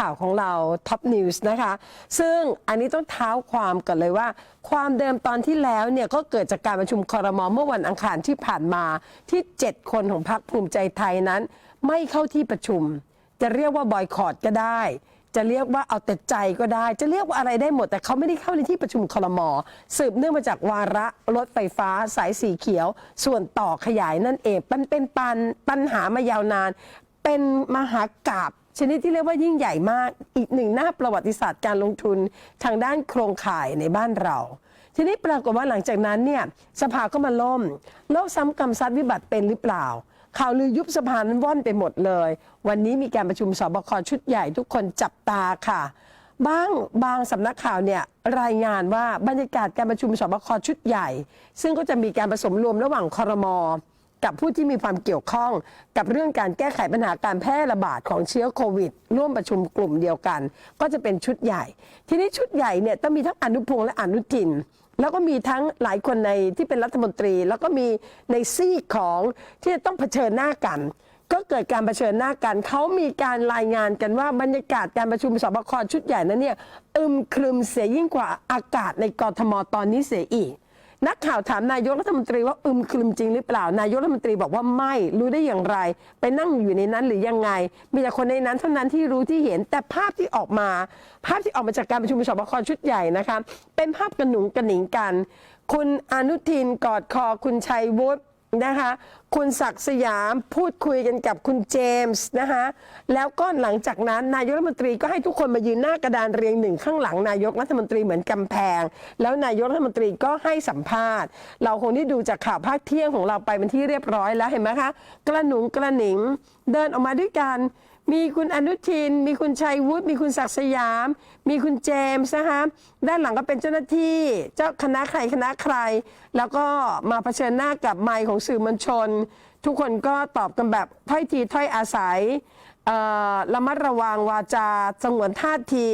ข่าวของเราท็อปนิวส์นะคะ ซึ่งอันนี้ต้องเท้าความกันเลยว่า ความเดิมตอนที่แล้วเนี่ยก็เกิดจากการประชุมคอรมอเมื่อวันอังคารที่ผ่านมาที่ 7 คนของพรรคภูมิใจไทยนั้น ไม่เข้าที่ประชุม จะเรียกว่าบอยคอรดก็ได้จะเรียกว่าเอาแต่ใจก็ได้ จะเรียกว่าอะไรได้หมด แต่เขาไม่ได้เข้าในที่ประชุมคลมอสืบเนื่องมาจากวาระรถไฟฟ้าสายสีเขียว ส่วนต่อขยายนั่นเองมันเป็นปัญปัญหามายาวนาน เป็นมหากราบ ชนิดที่เรียกว่ายิ่งใหญ่มากอีกหนึ่งหน้าประวัติศาสตร์การลงทุนทางด้านโครงข่ายในบ้านเรา ทีนี้ปรากฏว่าหลังจากนั้นเนี่ยสภาก็มาล่มโลกซ้ำกรรมซัดวิบัติเป็นหรือเปล่าข่าวลือยุบสภานั้นว่อนไปหมดเลย วันนี้มีการประชุมสบคชุดใหญ่ทุกคนจับตาค่ะบ้างบางสำนักข่าวเนี่ยรายงานว่าบรรยากาศการประชุมสบคชุดใหญ่ ซึ่งก็จะมีการผสมรวมระหว่างคอรมอ กับผู้ที่มีความเกี่ยวข้อง กับเรื่องการแก้ไขปัญหาการแพร่ระบาดของเชื้อโควิด ร่วมประชุมกลุ่มเดียวกัน ก็จะเป็นชุดใหญ่ ทีนี้ชุดใหญ่เนี่ยต้องมีทั้งอนุพงษ์และอนุทิน แล้วก็มีทั้งหลายคนในที่เป็นรัฐมนตรี แล้วก็มีในซีกของที่จะต้องเผชิญหน้ากัน ก็เกิดการเผชิญหน้ากันเขามีการรายงานกันว่าบรรยากาศการประชุมสบคชุดใหญ่นั้นเนี่ยอึมครึมเสียยิ่งกว่าอากาศในกรทมตอนนี้เสียอีก นักข่าวถามนายกรัฐมนตรีว่าอึมครึมจริงหรือเปล่า นายกรัฐมนตรีบอกว่าไม่รู้ได้อย่างไร ไปนั่งอยู่ในนั้นหรือยังไง มีแต่คนในนั้นเท่านั้นที่รู้ที่เห็น แต่ภาพที่ออกมา ภาพที่ออกมาจากการประชุมสบคชุดใหญ่นะคะเป็นภาพกระหนุงกระหนิงกัน คุณอนุทินกอดคอคุณชัยวุฒิ นะคะ คุณศักดิ์สยามพูดคุยกันกับคุณเจมส์นะคะแล้วก็หลังจากนั้นนายกรัฐมนตรีก็ให้ทุกคนมายืนหน้ากระดานเรียงหนึ่งข้างหลังนายกรัฐมนตรีเหมือนกำแพง แล้วนายกรัฐมนตรีก็ให้สัมภาษณ์ เราคงได้ดูจากข่าวภาคเที่ยงของเราไปเป็นที่เรียบร้อยแล้วเห็นไหมคะ กระหนุงกระหนิงเดินออกมาด้วยกัน มีคุณอนุทิน มีคุณชัยวุฒิ มีคุณศักดิ์สยาม มีคุณเจมส์นะคะด้านหลังก็เป็นเจ้าหน้าที่ เจ้าคณะใครคณะใคร แล้วก็มาเผชิญหน้ากับไมค์ของสื่อมวลชน ทุกคนก็ตอบกันแบบถ้อยทีถ้อยอาศัยระมัดระวังวาจาสงวนท่าที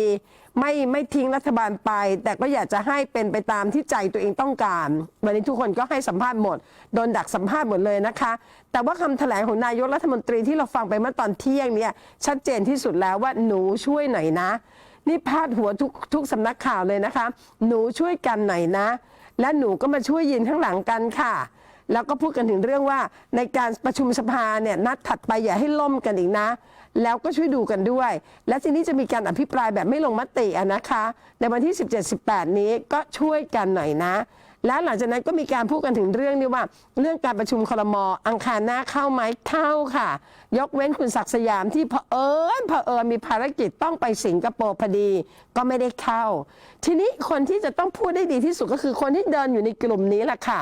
ไม่ไม่ทิ้งรัฐบาลไป แต่ก็อยากจะให้เป็นไปตามที่ใจตัวเองต้องการ วันนี้ทุกคนก็ให้สัมภาษณ์หมด โดนดักสัมภาษณ์หมดเลยนะคะ แต่ว่าคำแถลงของนายกรัฐมนตรีที่เราฟังไปเมื่อตอนเที่ยงเนี่ยชัดเจนที่สุดแล้วว่าหนูช่วยหน่อยนะ นี่พาดหัวทุกทุกสำนักข่าวเลยนะคะ หนูช่วยกันหน่อยนะ และหนูก็มาช่วยยืนข้างหลังกันค่ะแล้วก็พูดกันถึงเรื่องว่าในการประชุมสภาเนี่ยนัดถัดไปอย่าให้ล่มกันอีกนะ แล้วก็ช่วยดูกันด้วย และทีนี้จะมีการอภิปรายแบบไม่ลงมติอะนะคะ ในวันที่ 17-18 นี้ก็ช่วยกันหน่อยนะ แล้วหลังจากนั้นก็มีการพูดกันถึงเรื่องนี้ว่า เรื่องการประชุมคลมอังคารหน้าเข้าไหมเข้าค่ะ ยกเว้นคุณศักดิ์สยามที่เผอิญเผอิญมีภารกิจต้องไปสิงคโปร์พอดีก็ไม่ได้เข้า ทีนี้คนที่จะต้องพูดได้ดีที่สุดก็คือคนที่เดินอยู่ในกลุ่มนี้แหละค่ะ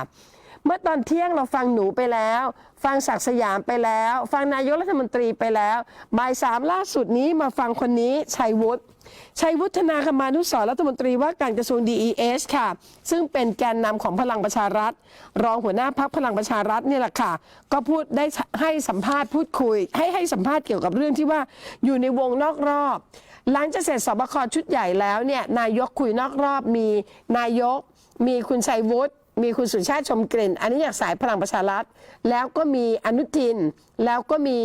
เมื่อตอนเที่ยงเราฟังหนูไปแล้ว ฟังศักดิ์สยามไปแล้ว ฟังนายกรัฐมนตรีไปแล้วบ่ายสามล่าสุดนี้มาฟังคนนี้ชัยวุฒิชัยวุฒนาคมานุสรรัฐมนตรีว่าการกระทรวง DES ค่ะ ซึ่งเป็นแกนนำของพลังประชารัฐ รองหัวหน้าพักพลังประชารัฐนี่แหละค่ะ ก็พูดได้ให้สัมภาษณ์พูดคุย ให้ให้สัมภาษณ์เกี่ยวกับเรื่องที่ว่าอยู่ในวงนอกรอบ หลังจากเสร็จสบคชุดใหญ่แล้วเนี่ยนายกคุยนอกรอบมีนายก มีคุณชัยวุฒิ มีคุณสุชาติชมกลิ่น อันนี้จากสายพลังประชารัฐ แล้วก็มีอนุทิน แล้วก็มี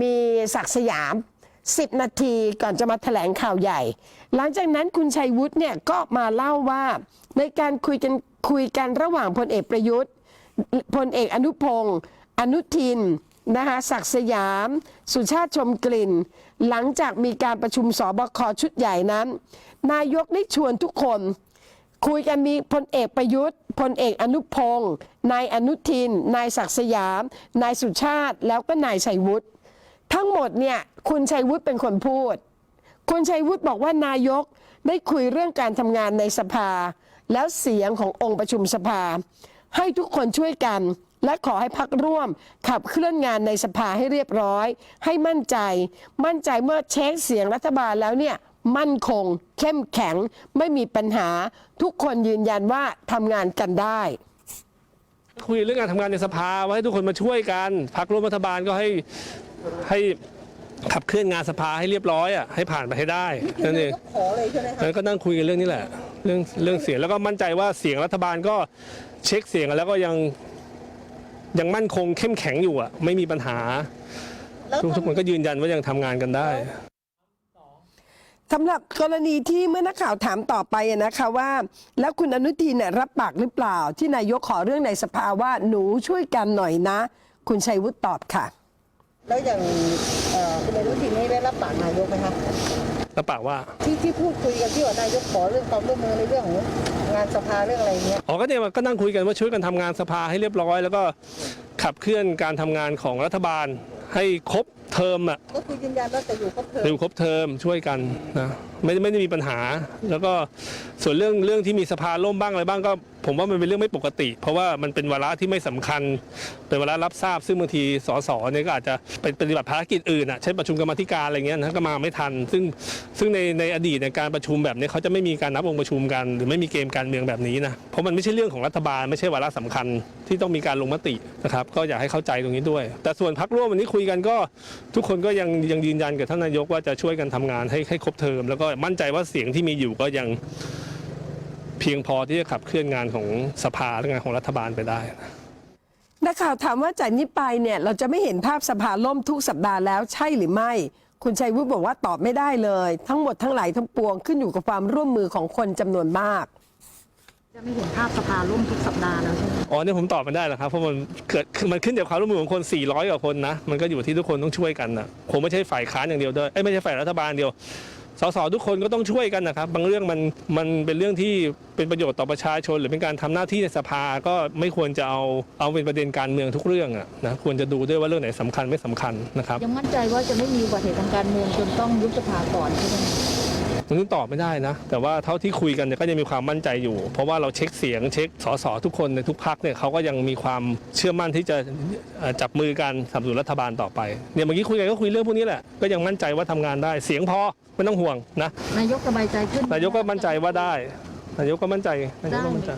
มีศักสยาม 10 นาทีก่อนจะมาแถลงข่าวใหญ่ หลังจากนั้นคุณชัยวุฒิเนี่ยก็มาเล่าว่าในการคุยกันคุยกันระหว่างพลเอกประยุทธ์พลเอกอนุพงศ์อนุทินนะคะศักสยาม สุชาติชมกลิ่น หลังจากมีการประชุมสบคชุดใหญ่นั้น นายกได้ชวนทุกคน คุยกันมีพลเอกประยุทธ์พลเอกอนุพงศ์นายอนุทิน นายศักดิ์สยาม นายสุชาติ แล้วก็นายชัยวุฒิทั้งหมดเนี่ยคุณชัยวุฒิเป็นคนพูด คุณชัยวุฒิบอกว่านายกได้คุยเรื่องการทำงานในสภา แล้วเสียงขององค์ประชุมสภา ให้ทุกคนช่วยกัน และขอให้พักร่วม ขับเคลื่อนงานในสภาให้เรียบร้อย ให้มั่นใจ มั่นใจเมื่อเช็คเสียงรัฐบาลแล้วเนี่ย มั่นคง เข้มแข็ง ไม่มีปัญหา ทุกคนยืนยันว่าทำงานกันได้ คุยเรื่องการทำงานในสภาไว้ให้ทุกคนมาช่วยกันพักร่วมรัฐบาลก็ให้ให้ขับเคลื่อนงานสภาให้เรียบร้อยอะให้ผ่านไปให้ได้นั่นเองขอเลยใช่ไหมคะแล้วก็นั่งคุยกันเรื่องนี้แหละ เรื่องเรื่องเสียงแล้วก็มั่นใจว่าเสียงรัฐบาลก็เช็คเสียงกันแล้วก็ยังยังมั่นคงเข้มแข็งอยู่อะไม่มีปัญหา ทุกทุกคนก็ยืนยันว่ายังทำงานกันได้ สำหรับกรณีที่เมื่อนักข่าวถามต่อไปอะนะคะว่า แล้วคุณอนุทินเนี่ยรับปากหรือเปล่า ที่นายกขอเรื่องในสภาว่าหนูช่วยกันหน่อยนะ คุณชัยวุฒิตอบค่ะ แล้วอย่างเอ่อคุณอนุทินนี่ได้รับปากนายกไหมคะแล้วปากว่าที่ที่พูดคุยกันที่ว่านายกขอเรื่องความร่วมมือในเรื่องของงานสภาเรื่องอะไรเงี้ยอ๋อก็เนี่ยก็นั่งคุยกันว่าช่วยกันทำงานสภาให้เรียบร้อย แล้วก็ขับเคลื่อนการทำงานของรัฐบาลให้ครบเทอมอะก็คือยืนยันว่าจะอยู่ครบเทอมเร็วครบเทอมช่วยกันนะไม่ไม่ได้มีปัญหา แล้วก็ส่วนเรื่องเรื่องที่มีสภาล่มบ้างอะไรบ้างก็ ผมว่ามันเป็นเรื่องไม่ปกติ เพราะว่ามันเป็นวาระที่ไม่สำคัญ เป็นวาระรับทราบ ซึ่งบางทีสสเนี่ยก็อาจจะไปปฏิบัติภารกิจอื่นอะเช่นประชุมกรรมธิการอะไรเงี้ยนะก็มาไม่ทัน ซึ่งซึ่งในในอดีตในการประชุมแบบนี้เขาจะไม่มีการนับองค์ประชุมกัน หรือไม่มีเกมการเมืองแบบนี้นะเพราะมันไม่ใช่เรื่องของรัฐบาลไม่ใช่วาระสำคัญที่ต้องมีการลงมตินะครับก็อยากให้เข้าใจตรงนี้ด้วย แต่ส่วนพักร่วมวันนี้คุยกันก็ทุกคนก็ยังยังยืนยันกับท่านนายกว่าจะช่วยกันทำงานให้ให้ครบเทอมแล้วก็มั่นใจว่าเสียงที่มีอยู่ก็ยัง เพียงพอที่จะขับเคลื่อนงานของสภาและงานของรัฐบาลไปได้นักข่าวถามว่าจากนี้ไปเนี่ยเราจะไม่เห็นภาพสภาล่มทุกสัปดาห์แล้วใช่หรือไม่ คุณชัยวุฒิบอกว่าตอบไม่ได้เลย ทั้งหมดทั้งหลายทั้งปวงขึ้นอยู่กับความร่วมมือของคนจำนวนมากจะไม่เห็นภาพสภาล่มทุกสัปดาห์แล้วใช่ไหมอ๋อเนี่ยผมตอบไม่ได้หรอกครับเพราะมันเกิดคือมันขึ้นจากความร่วมมือของคน 400กว่าคนนะมันก็อยู่ที่ทุกคนต้องช่วยกันนะผมไม่ใช่ฝ่ายค้านอย่างเดียวด้วยเอ้ยไม่ใช่ฝ่ายรัฐบาลเดียว สสทุกคนก็ต้องช่วยกันนะครับ บางเรื่องมันมันเป็นเรื่องที่เป็นประโยชน์ต่อประชาชน หรือเป็นการทำหน้าที่ในสภาก็ไม่ควรจะเอาเอาเป็นประเด็นการเมืองทุกเรื่องอะนะควรจะดูด้วยว่าเรื่องไหนสำคัญไม่สำคัญนะครับยังมั่นใจว่าจะไม่มีอุบัติเหตุทางการเมืองจนต้องยุบสภาก่อนใช่ไหม คะตรงนี้ตอบไม่ได้นะ แต่ว่าเท่าที่คุยกันเนี่ยก็ยังมีความมั่นใจอยู่ เพราะว่าเราเช็คเสียงเช็คสสทุกคนในทุกพักเนี่ยเขาก็ยังมีความเชื่อมั่นที่จะเอ่อจับมือกันสนับสนุนรัฐบาลต่อไปเนี่ยเมื่อกี้คุยกันก็คุยเรื่องพวกนี้แหละก็ยังมั่นใจว่าทำงานได้ เสียงพอไม่ต้องห่วงนะนายกสบายใจขึ้นนายกก็มั่นใจว่าได้นายกก็มั่นใจนายกก็มั่นใจ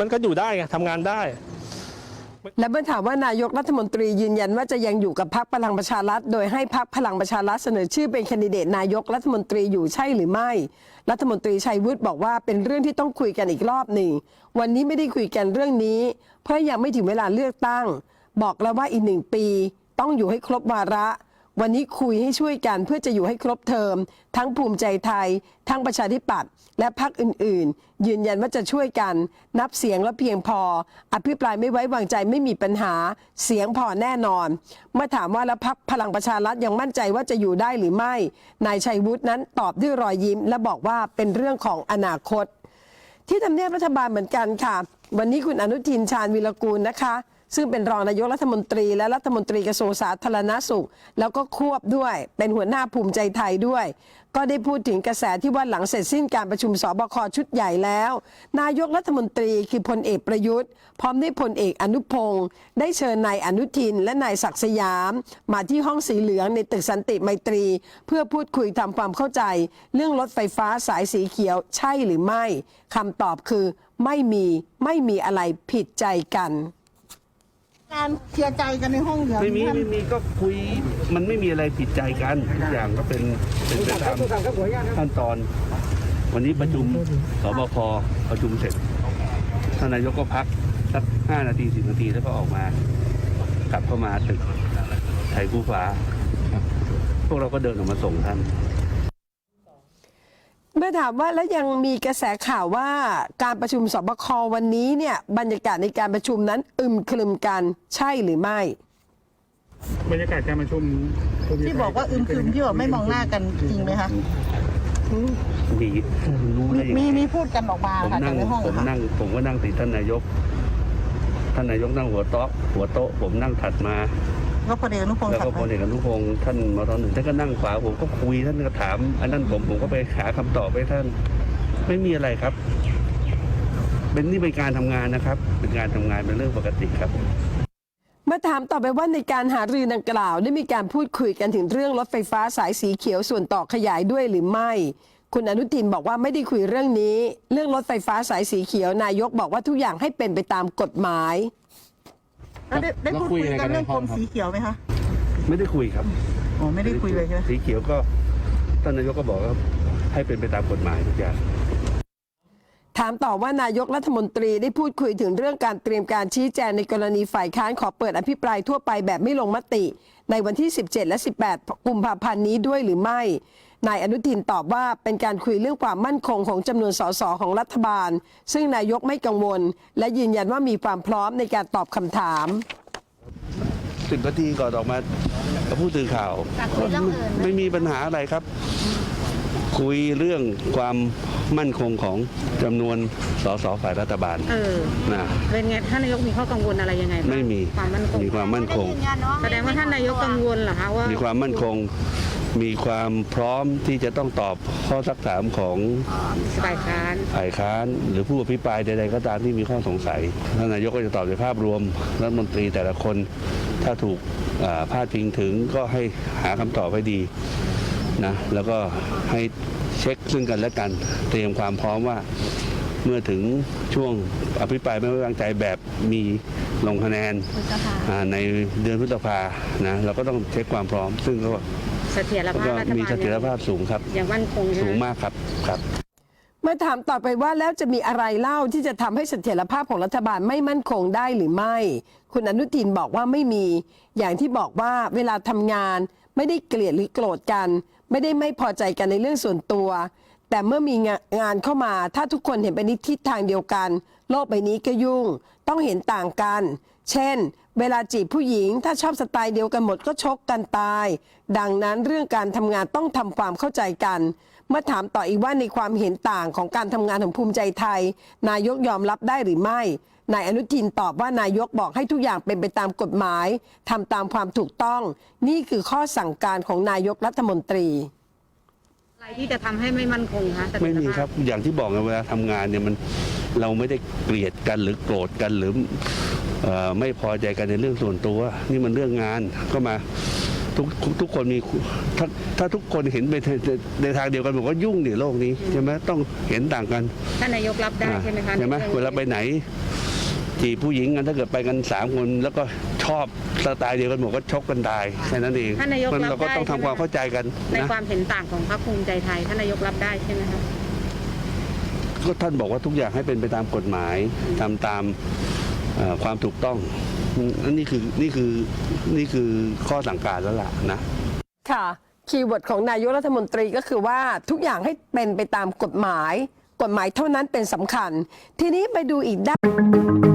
มันก็อยู่ได้ไงทำงานได้ และเมื่อถามว่านายกรัฐมนตรียืนยันว่าจะยังอยู่กับพรรคพลังประชารัฐ โดยให้พรรคพลังประชารัฐเสนอชื่อเป็นแคนดิเดตนายกรัฐมนตรีอยู่ใช่หรือไม่ รัฐมนตรีชัยวุฒิบอกว่าเป็นเรื่องที่ต้องคุยกันอีกรอบหนึ่ง วันนี้ไม่ได้คุยกันเรื่องนี้ เพราะยังไม่ถึงเวลาเลือกตั้ง บอกแล้วว่าอีกหนึ่งปี ต้องอยู่ให้ครบวาระ วันนี้คุยให้ช่วยกันเพื่อจะอยู่ให้ครบเทอม ทั้งภูมิใจไทย ทั้งประชาธิปัตย์และพรรคอื่น ๆ ยืนยันว่าจะช่วยกัน นับเสียงและเพียงพอ อภิปรายไม่ไว้วางใจไม่มีปัญหาเสียงพอแน่นอน เมื่อถามว่าแล้วพรรคพลังประชารัฐยังมั่นใจว่าจะอยู่ได้หรือไม่นายชัยวุฒินั้นตอบด้วยรอยยิ้ม และบอกว่าเป็นเรื่องของอนาคต ที่ทำเนียบรัฐบาลเหมือนกันค่ะ วันนี้คุณอนุทินชาญวิรกูลนะคะ ซึ่งเป็นรองนายกรัฐมนตรี และรัฐมนตรีกระทรวงสาธารณสุข แล้วก็ควบด้วย เป็นหัวหน้าภูมิใจไทยด้วย ก็ได้พูดถึงกระแสที่ว่าหลังเสร็จสิ้นการประชุมสบคชุดใหญ่แล้ว นายกรัฐมนตรีคือพลเอกประยุทธ์ พร้อมด้วยพลเอกอนุพงศ์ได้เชิญนายอนุทิน และนายศักดิ์สยาม มาที่ห้องสีเหลืองในตึกสันติไมตรี เพื่อพูดคุยทำความเข้าใจ เรื่องรถไฟฟ้าสายสีเขียวใช่หรือไม่คำตอบคือ ไม่มีไม่มีอะไรผิดใจกัน การเคลียร์ใจกันในห้องเดียวไม่มีท่านไม่มีก็คุยมันไม่มีอะไรผิดใจกันทุกอย่างก็เป็นเป็นไปตามขั้นตอน วันนี้ประชุมสบคประชุมเสร็จท่านนายกก็พักสักห้านาทีสิบนาทีแล้วก็ออกมา กลับเข้ามาตึกไทยคู่ฟ้า พวกเราก็เดินออกมาส่งท่าน เมื่อถามว่าแล้วยังมีกระแสข่าวว่าการประชุมสบควันนี้เนี่ยบรรยากาศในการประชุมนั้นอึมครึมกันใช่หรือไม่ บรรยากาศการประชุมภูมิใจที่บอกว่าอึมครึมที่บอกไม่มองหน้ากันจริงไหมคะมีรู้มีได้ยังมีไงมีพูดกันออกมาผมค่ะนั่จากงในห้องผมค่ะนั่งผมก็นั่งติดท่านนายก ท่านนายกนั่งหัวโต๊ะหัวโต๊ะผมนั่งถัดมา ก็พลเอกอนุพงศ์แล้วขับก็พลมาเอกอนุพงศ์ท่านมทหนึ่งท่านก็นั่งขวาผมก็คุยท่านก็ถาม อันนั้นผมผมก็ไปหาคำตอบให้ท่าน ไม่มีอะไรครับ เป็นนี่เป็นการทำงานนะครับ เป็นการทำงานเป็นเรื่องปกติครับมาถามต่อไปว่าในการหารือดังกล่าว ได้มีการพูดคุยกันถึงเรื่องรถไฟฟ้าสายสีเขียวส่วนต่อขยายด้วยหรือไม่ คุณอนุทินบอกว่าไม่ได้คุยเรื่องนี้ เรื่องรถไฟฟ้าสายสีเขียวนายกบอกว่าทุกอย่างให้เป็นไปตามกฎหมาย แล้วได้ได้พูดคุยกันเรื่องกรมสีเขียวไหมคะไม่ได้คุยครับอ๋อไม่ได้คุยเลยใช่ไหมสีเขียวก็ท่านนายกก็บอกว่าให้เป็นไปตามกฎหมายทุกอย่างถามต่อว่านายกรัฐมนตรีได้พูดคุยถึงเรื่องการเตรียมการชี้แจงในกรณีฝ่ายค้านขอเปิดอภิปรายทั่วไปแบบไม่ลงมติ ในวันที่ 17 และ 18 กุมภาพันธ์นี้ด้วยหรือไม่ นายอนุทินตอบว่าเป็นการคุยเรื่องความมั่นคงของจำนวนสสของรัฐบาล ซึ่งนายกไม่กังวล และยืนยันว่ามีความพร้อมในการตอบคำถามสิบนาทีก่อนออกมากับผู้สื่อข่าวคุยเรื่องอื่นไหมไม่มีปัญหาอะไรครับ คุยเรื่องความมั่นคงของจำนวนสสฝ่ายรัฐบาลเออนะเป็นไงท่านนายกมีข้อกังวลอะไรยังไงบ้างไม่มีความมั่นคงมีความมั่นคงแสดงว่าท่านนายกกังวลเหรอคะว่ามีความมั่นคง มีความพร้อมที่จะต้องตอบข้อสักถามของฝ่ายค้านฝ่ายค้าน หรือผู้อภิปรายใดๆก็ตามที่มีข้อสงสัยท่านนายกก็จะตอบในภาพรวมรัฐมนตรีแต่ละคน ถ้าถูกอ่าพาดพิงถึงก็ให้หาคำตอบให้ดีนะแล้วก็ให้เช็คซึ่งกันและกันเตรียมความพร้อมว่าเมื่อถึงช่วงอภิปรายไม่ไว้วางใจแบบมีลงคะแนนอ่าในเดือนพฤษภานะเราก็ต้องเช็คความพร้อม ซึ่งก็ เสถียรภาพก็รัฐบาลมีเสถียรภาพสูงครับอย่างมั่นคงใช่สูงไหมมากครับครับเมื่อถามต่อไปว่าแล้วจะมีอะไรเล่าที่จะทำให้เสถียรภาพของรัฐบาลไม่มั่นคงได้หรือไม่ คุณอนุทินบอกว่าไม่มี อย่างที่บอกว่าเวลาทำงาน ไม่ได้เกลียดหรือโกรธกัน ไม่ได้ไม่พอใจกันในเรื่องส่วนตัว แต่เมื่อมีงางานเข้ามาถ้าทุกคนเห็นไปในทิศทางเดียวกัน โลกใบนี้ก็ยุ่ง ต้องเห็นต่างกัน เช่น เวลาจีบผู้หญิงถ้าชอบสไตล์เดียวกันหมดก็ชกกันตาย ดังนั้นเรื่องการทำงานต้องทำความเข้าใจกัน เมื่อถามต่ออีกว่าในความเห็นต่างของการทำงานของภูมิใจไทย นายกยอมรับได้หรือไม่นายอนุทินตอบว่านายกบอกให้ทุกอย่างเป็นไปตามกฎหมายทำตามความถูกต้อง นี่คือข้อสั่งการของนายกรัฐมนตรีอะไรที่จะทำให้ไม่มั่นคงคะเสถียภาพไม่มีครับอย่างที่บอกไงเวลาทำงานเนี่ยมัน เราไม่ได้เกลียดกันหรือโกรธกันหรือเอ่อไม่พอใจกันในเรื่องส่วนตัว นี่มันเรื่องงานก็มาทุกทุกคนมีถ้าถ้าทุกคนเห็นไปในในทางเดียวกันบอกว่ายุ่งดิโลกนี้ใช่ไหมต้องเห็นต่างกันท่านนายกรับได้ใช่ไหมคะใช่ไหมในรื่องเวลาไปไหนจีบผู้หญิงกันถ้าเกิดไปกันสามคนแล้วก็ชอบสไตล์เดียวกันหมดก็ชกกันตายแค่นั้นเองท่านนายกมันรับเราก็ได้ต้องทำใช่ไหความเข้าใจกันในนะความเห็นต่างของพรรคภูมิใจไทยท่านนายกรับได้ใช่ไหมคะ ก็ท่านบอกว่าทุกอย่างให้เป็นไปตามกฎหมายทำตามความถูกต้องอืมนี่คือนี่คือนี่คือข้อสั่งการแล้วล่ะนะ ค่ะคีย์เวิร์ดของนายกรัฐมนตรีก็คือว่าทุกอย่างให้เป็นไปตามกฎหมาย กฎหมายเท่านั้นเป็นสำคัญ ทีนี้ไปดูอีกด้าน